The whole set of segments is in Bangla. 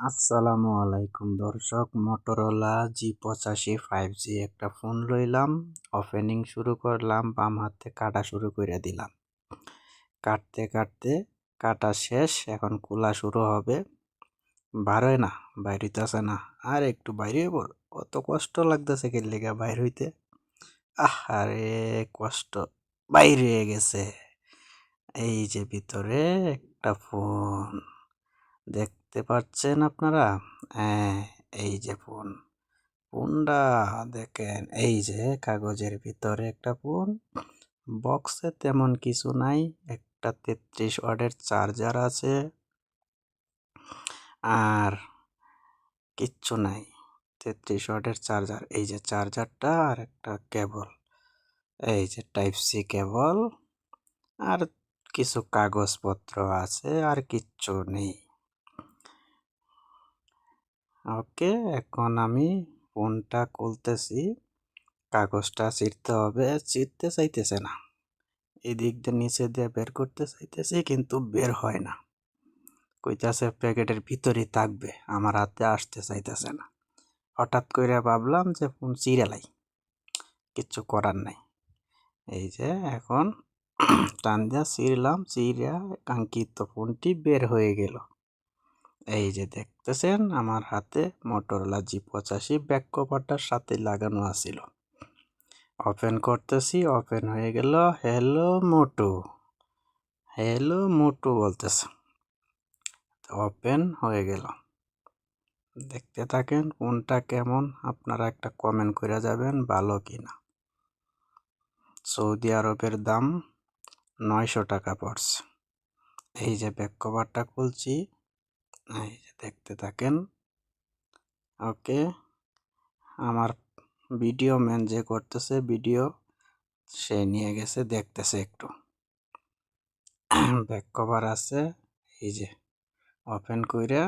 আসসালামু আলাইকুম দর্শক মোটরোলা জি পঁচাশি ফাইভ জি একটা ফোন লইলাম ওপেনিং শুরু করলাম, বাম হাতে কাটা শুরু করে দিলাম। কাটতে কাটতে কাটা শেষ, এখন খোলা শুরু হবে। বারোয় না, বাইরিতেছে না। আর একটু বাইরে পড় কত কষ্ট লাগতেছে কে লেগা বাইর হইতে। আহ আরে কষ্ট বাইরে গেছে। এই যে ভিতরে একটা ফোন দেখতে পাচ্ছেন আপনারা? হ্যাঁ এই যে ফোন। ফোনটা দেখেন, এই যে কাগজের ভিতরে একটা ফোন। বক্সে তেমন কিছু নাই, একটা তেত্রিশ ওয়ার্ডের চার্জার আছে। আর কিচ্ছু নাই, তেত্রিশ ওয়ার্ডের চার্জার। এই যে চার্জারটা আর একটা কেবল। এই যে টাইপ সি কেবল। আর কিছু কাগজপত্র আছে, আর কিচ্ছু নেই। ওকে, এখন আমি ফোনটা খুলতেছি। কাগজটা চিরতে হবে চিরতে চাইতেছে না। এদিক দিয়ে নিচে দিয়ে বের করতে চাইতেছি, কিন্তু বের হয় না। কইতাছে প্যাকেটের ভিতরেই থাকবে, আমার হাতে আসতে চাইতেছে না। হঠাৎ করে ভাবলাম যে ফোন চিরালাই কিচ্ছু করার নাই। এই যে এখন টান দিয়া চিরলাম চিরা কাঙ্ক্ষিত ফোনটি বের হয়ে গেল। এই যে দেখতেছেন, আমার হাতে মোটরলা জি পঁচাশি ব্যাক কভারটার সাথে লাগানো আছিল। ওপেন করতেছি ওপেন হয়ে গেল হ্যালো মোটু হ্যালো মোটু বলতেছে। ওপেন হয়ে গেল। দেখতে থাকেন, কোনটা কেমন, আপনারা একটা কমেন্ট করে যাবেন, ভালো কি না সৌদি আরবের দাম নয়শো টাকা পড়ছে। এই যে ব্যাক কভারটা খুলছি এই যে দেখতে থাকেন। ওকে। আমার ভিডিও ম্যান যে করতেছে ভিডিও সে নিয়ে গেছে দেখতেছে একটু। ব্যাক কভার আছে এই যে ওপেন কইরা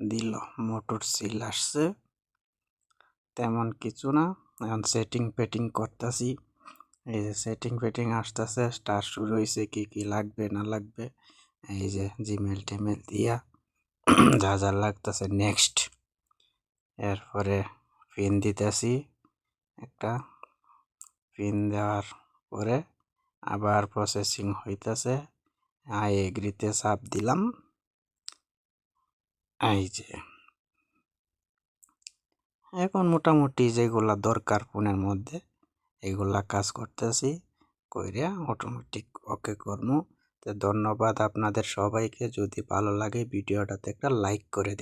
দিল মোটর সিল আসছে। তেমন কিছু না এখন সেটিং ফেটিং করতেছি। এই যে সেটিং ফেটিং আসতেছে স্টার্ট শুরু হয়েছে কি কি লাগবে না লাগবে এই যে জিমেল টিমেল দিয়া যা যা লাগতেছে নেক্সট এরপরে পিন দিতেছি, একটা পিন দেওয়ার পরে আবার প্রসেসিং হইতেছে। আই এগ্রিতে চাপ দিলাম। এই যে। এখন মোটামুটি যেগুলা দরকার ফোনের মধ্যে, এগুলা কাজ করতেছি, কইরা অটোমেটিক ওকে করব ধন্যবাদ আপনাদের সবাইকে। যদি ভালো লাগে ভিডিওটাতে একটা লাইক করে দিন।